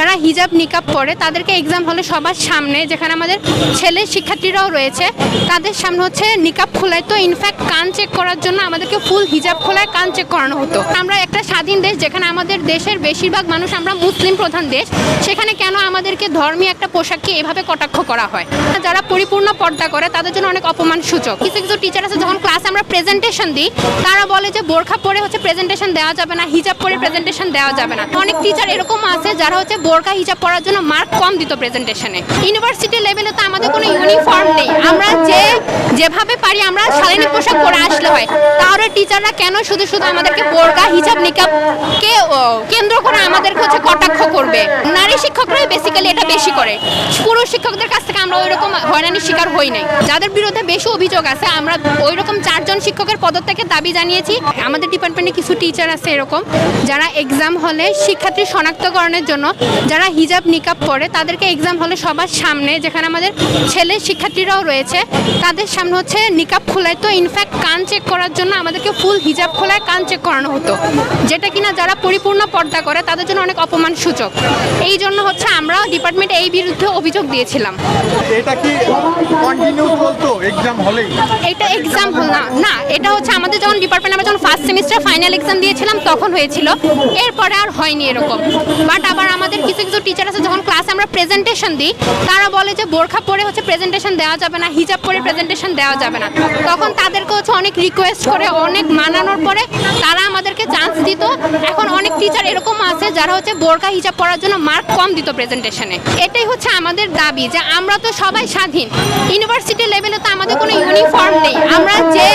যারা হিজাব নিকাব পরে, তাদেরকে এক্সাম হলে সবার সামনে, যেখানে আমাদের ছেলে শিক্ষার্থীরাও রয়েছে, তাদের সামনে হচ্ছে নিকাব খোলায়। তো ইনফ্যাক্ট কান চেক করার জন্য আমাদেরকে ফুল হিজাব খোলায় কান চেক করানো হতো। আমরা একটা স্বাধীন দেশ, যেখানে আমাদের দেশের বেশিরভাগ মানুষ আমরা মুসলিম প্রধান দেশ, সেখানে কেন আমাদেরকে ধর্মীয় একটা পোশাককে এভাবে কটাক্ষ করা হয়? যারা পরিপূর্ণ পর্দা করে, তাদের জন্য অনেক অপমান সূচক কিছু কিছু টিচার আছে, যখন ক্লাসে আমরা প্রেজেন্টেশন দিই, তারা বলে যে বোরখা পরে হচ্ছে প্রেজেন্টেশন দেওয়া যাবে না, হিজাব পরে প্রেজেন্টেশন দেওয়া যাবে না। অনেক টিচার এরকম আছে, যারা হচ্ছে বোরখা হিজাব পরার জন্য মার্ক কম দিত প্রেজেন্টেশনে ইউনিভার্সিটি লেভেলে তো আমাদের কোনো ইউনিফর্ম নেই। আমরা যে, যেভাবে পারি আমরা শালীন পোশাক পরে আসলে হয়। তাহলে টিচাররা কেন শুধু শুধু আমাদেরকে বোরকা, হিজাব নিকাবকে কেন্দ্র করে আমাদেরকে হচ্ছে কটাক্ষ করবে? নারী শিক্ষকরাই বেসিক্যালি এটা বেশি করে। পুরুষ শিক্ষকদের কাছ থেকে আমরা ওই রকম হয়রানির শিকার হই নাই। যাদের বিরুদ্ধে বেশি অভিযোগ আছে, আমরা ওই রকম চারজন শিক্ষকের পদত্যাগের দাবি জানিয়েছি। আমাদের ডিপার্টমেন্টে কিছু টিচার আছে এরকম, যারা এক্সাম হলে শিক্ষার্থী শনাক্তকরণের জন্য যারা হিজাব নিকাব পরে তাদেরকে এক্সাম হলে সবার সামনে যেখানে আমাদের ছেলে শিক্ষার্থীরাও রয়েছে তাদের সামনে হচ্ছে নিকাব খোলায়। তো ইনফ্যাক্ট কান চেক করার জন্য আমাদেরকে ফুল হিজাব খোলায় কান চেক করানো হতো। যেটা কিনা যারা পরিপূর্ণ পর্দা করে তাদের জন্য অনেক অপমান সূচক এই জন্য হচ্ছে আমরা ডিপার্টমেন্টে এই বিরুদ্ধে অভিযোগ দিয়েছিলাম। এটা কি কন্টিনিউ এক্সাম হলেই। এটা এক্সাম না। না এটা হচ্ছে আমাদের যখন ডিপার্টমেন্ট আমরা যখন ফার্স্ট সেমিস্টার ফাইনাল এক্সাম দিয়েছিলাম তখন হয়েছিল। এরপরে আর হয়নি এরকম। বাট আবার আমাদের কিছু টিচার আছে, যখন ক্লাসে আমরা প্রেজেন্টেশন দিই, তারা বলে যে বোরখা পরে হচ্ছে প্রেজেন্টেশন দেওয়া যাবে না, হিজাব পরে প্রেজেন্টেশন দেওয়া যাবে না। তখন তাদেরকে হচ্ছে অনেক রিকোয়েস্ট করে, অনেক মানানোর পরে তারা আমাদেরকে চান্স দিত। এখন অনেক টিচার এরকম আছে যারা হচ্ছে বোরকা হিজাব পড়ার জন্য মার্ক কম দিত প্রেজেন্টেশনে এটাই হচ্ছে আমাদের দাবি যে আমরা তো সবাই স্বাধীন। ইউনিভার্সিটি লেভেলে তো আমাদের কোনো ইউনিফর্ম নেই। আমরা যে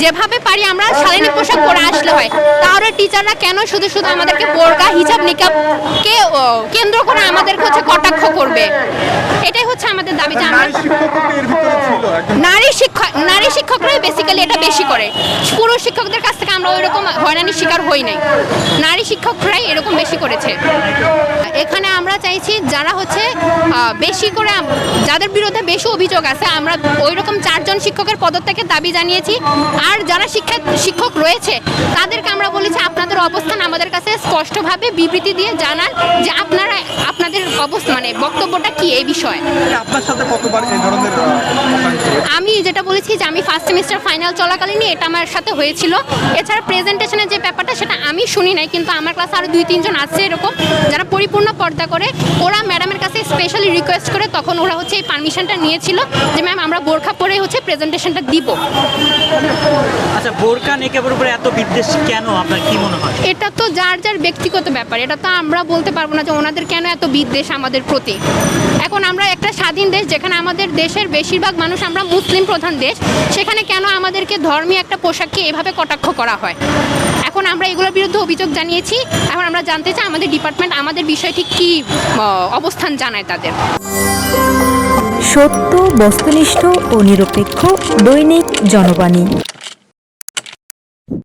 যেভাবে পারি, আমরা শালীন পোশাক পরে আসলে হয়। তাহলে টিচাররা কেন শুধু শুধু আমাদেরকে বোরকা হিজাব নিকাবকে কে কেন্দ্র করে আমাদেরকে হচ্ছে কটাক্ষ করবে? এটাই হচ্ছে আমাদের দাবি যে আমরা নারী শিক্ষক নারী শিক্ষকরাই বেসিক্যালি এটা বেশি করে। পুরুষ শিক্ষকদের কাছ থেকে আমরা ওই রকম হয়রানির শিকার হই নাই। নারী শিক্ষকরাই এরকম বেশি করেছে। এখানে আমরা চাইছি যারা হচ্ছে বেশি করে যাদের বিরুদ্ধে বেশি অভিযোগ আছে, আমরা ওই রকম চারজন শিক্ষকের পদত্যাগের দাবি জানিয়েছি আর যারা শিক্ষা, শিক্ষক রয়েছে, তাদেরকে আমরা বলেছি আপনাদের অবস্থান আমাদের কাছে স্পষ্টভাবে বিবৃতি দিয়ে জানান যে আপনারা, আপনাদের অবস্থা মানে বক্তব্যটা কি এই বিষয়ে আপনার সাথে কতবার এই ধরনের? আমি যেটা বলেছি যে আমি ফার্স্ট সেমিস্টার ফাইনাল চলাকালীনই এটা আমার সাথে হয়েছিল। এছাড়া প্রেজেন্টেশনের যে ব্যাপারটা, সেটা আমি শুনি নাই, কিন্তু আমার ক্লাসে আরও দুই, তিনজন আছে এরকম, যারা পরিপূর্ণ পর্দা করে। ওরা ম্যাডামের কাছে স্পেশালি রিকোয়েস্ট করে তখন ওরা হচ্ছে এই পারমিশনটা নিয়েছিল যে ম্যাম আমরা বোরখা পরে হচ্ছে প্রেজেন্টেশনটা দিব। আচ্ছা বোরকা নেকাবের উপরে এত বিদ্বেষ কেন? আপনার কি মনে হয়? এটা তো যার যার ব্যক্তিগত ব্যাপার। এটা তো আমরা বলতে পারব না যে ওনাদের কেন এত বিদ্বেষ আমাদের প্রতি। এখন আমরা একটা স্বাধীন দেশ যেখানে আমাদের দেশের বেশিরভাগ মানুষ আমরা মুসলিম প্রধান দেশ সেখানে কেন আমাদেরকে ধর্মীয় একটা পোশাককে এভাবে কটাক্ষ করা হয়? এখন আমরা এগুলোর বিরুদ্ধে অভিযোগ জানিয়েছি। এখন আমরা জানতে চাই আমাদের ডিপার্টমেন্ট আমাদের বিষয়টি কী অবস্থান জানায় তাদের। সত্য বস্তুনিষ্ঠ ও নিরপেক্ষ দৈনিক জনবাণী।